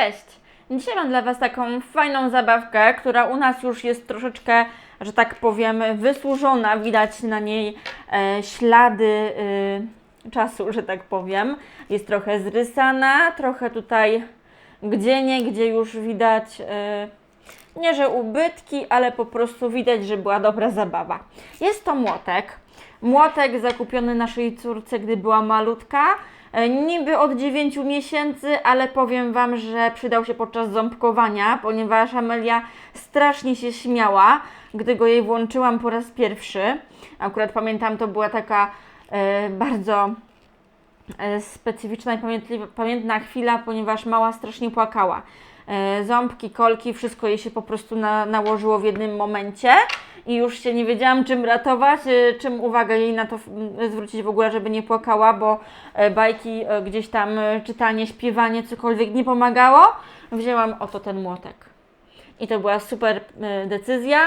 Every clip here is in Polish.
Cześć! Dzisiaj mam dla Was taką fajną zabawkę, która u nas już jest troszeczkę, że tak powiem, wysłużona. Widać na niej e, ślady e, czasu, że tak powiem. Jest trochę zrysana, trochę tutaj gdzie nie, gdzie już widać e, nie, że ubytki, ale po prostu widać, że była dobra zabawa. Jest to młotek. Młotek zakupiony naszej córce, gdy była malutka. E, Niby od 9 miesięcy, ale powiem Wam, że przydał się podczas ząbkowania, ponieważ Amelia strasznie się śmiała, gdy go jej włączyłam po raz pierwszy. Akurat pamiętam, to była taka e, bardzo e, specyficzna i pamiętna chwila, ponieważ mała strasznie płakała. E, ząbki, kolki, wszystko jej się po prostu na, nałożyło w jednym momencie i już się nie wiedziałam czym ratować, e, czym uwagę jej na to mm, zwrócić w ogóle, żeby nie płakała, bo e, bajki, e, gdzieś tam e, czytanie, śpiewanie, cokolwiek nie pomagało. Wzięłam oto ten młotek. I to była super decyzja,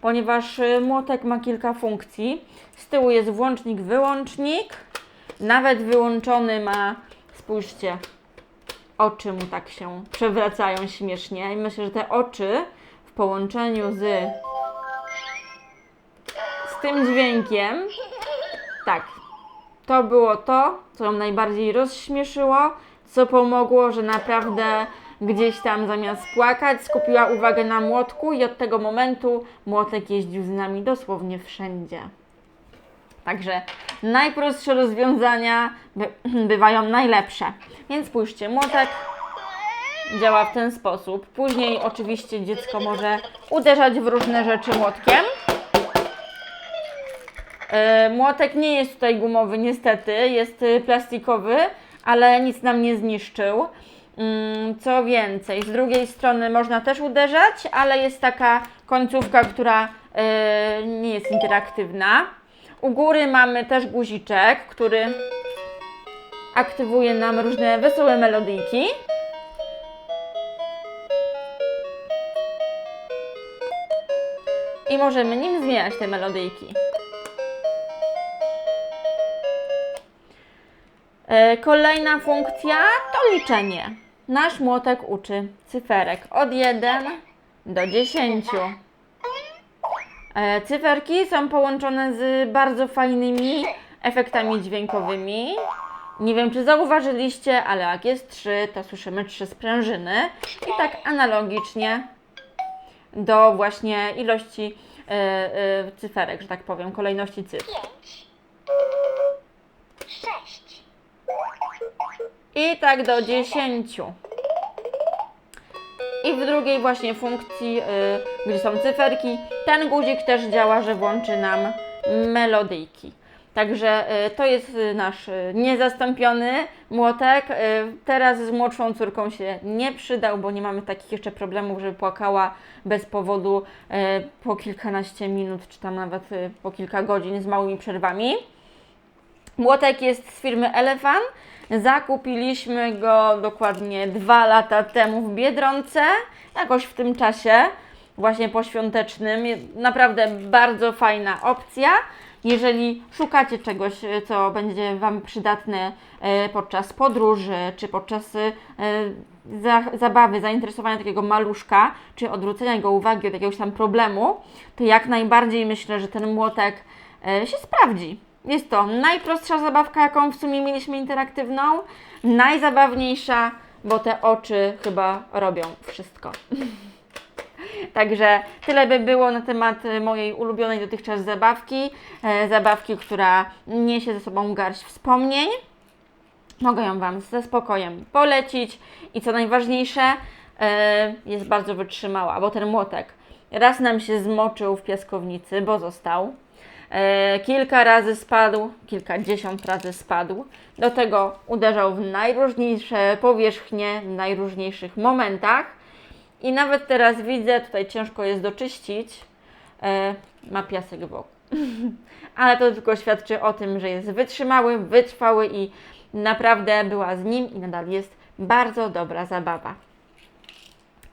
ponieważ młotek ma kilka funkcji. Z tyłu jest włącznik, wyłącznik. Nawet wyłączony ma, spójrzcie, oczy mu tak się przewracają śmiesznie. I myślę, że te oczy w połączeniu z, z tym dźwiękiem, tak, to było to, co ją najbardziej rozśmieszyło, co pomogło, że naprawdę gdzieś tam zamiast płakać, skupiła uwagę na młotku i od tego momentu młotek jeździł z nami dosłownie wszędzie. Także najprostsze rozwiązania by, bywają najlepsze. Więc spójrzcie, młotek działa w ten sposób. Później oczywiście dziecko może uderzać w różne rzeczy młotkiem. E, Młotek nie jest tutaj gumowy, niestety, jest y, plastikowy, ale nic nam nie zniszczył. Mm, Co więcej, z drugiej strony można też uderzać, ale jest taka końcówka, która e, nie jest interaktywna. U góry mamy też guziczek, który aktywuje nam różne wesołe melodyjki. I możemy nim zmieniać te melodyjki. Kolejna funkcja to liczenie. Nasz młotek uczy cyferek od 1 do 10. E, Cyferki są połączone z bardzo fajnymi efektami dźwiękowymi. Nie wiem, czy zauważyliście, ale jak jest 3, to słyszymy trzy sprężyny. I tak analogicznie do właśnie ilości e, e, cyferek, że tak powiem, kolejności cyfr. I tak do 10. I w drugiej właśnie funkcji, y, gdzie są cyferki, ten guzik też działa, że włączy nam melodyjki. Także y, to jest nasz y, niezastąpiony młotek. Y, teraz z młodszą córką się nie przydał, bo nie mamy takich jeszcze problemów, żeby płakała bez powodu y, po kilkanaście minut, czy tam nawet y, po kilka godzin z małymi przerwami. Młotek jest z firmy Elefan. Zakupiliśmy go dokładnie dwa lata temu w Biedronce, jakoś w tym czasie, właśnie poświątecznym. Naprawdę bardzo fajna opcja. Jeżeli szukacie czegoś, co będzie Wam przydatne e, podczas podróży, czy podczas e, za, zabawy, zainteresowania takiego maluszka, czy odwrócenia jego uwagi od jakiegoś tam problemu, to jak najbardziej myślę, że ten młotek e, się sprawdzi. Jest to najprostsza zabawka, jaką w sumie mieliśmy interaktywną, najzabawniejsza, bo te oczy chyba robią wszystko. Także tyle by było na temat e, mojej ulubionej dotychczas zabawki. E, zabawki, która niesie ze sobą garść wspomnień. Mogę ją Wam ze spokojem polecić i co najważniejsze, e, jest bardzo wytrzymała, bo ten młotek raz nam się zmoczył w piaskownicy, bo został. E, kilka razy spadł, kilkadziesiąt razy spadł. Do tego uderzał w najróżniejsze powierzchnie, w najróżniejszych momentach. I nawet teraz widzę, tutaj ciężko jest doczyścić, e, ma piasek wokół. Ale to tylko świadczy o tym, że jest wytrzymały, wytrwały i naprawdę była z nim i nadal jest bardzo dobra zabawa.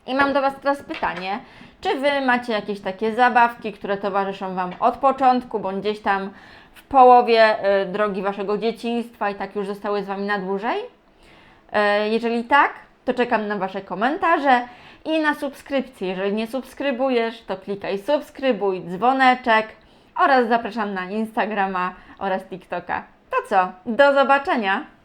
I mam do Was teraz pytanie, czy Wy macie jakieś takie zabawki, które towarzyszą Wam od początku, bądź gdzieś tam w połowie y, drogi Waszego dzieciństwa i tak już zostały z Wami na dłużej? E, jeżeli tak, to czekam na Wasze komentarze i na subskrypcję. Jeżeli nie subskrybujesz, to klikaj subskrybuj, dzwoneczek oraz zapraszam na Instagrama oraz TikToka. To co, do zobaczenia!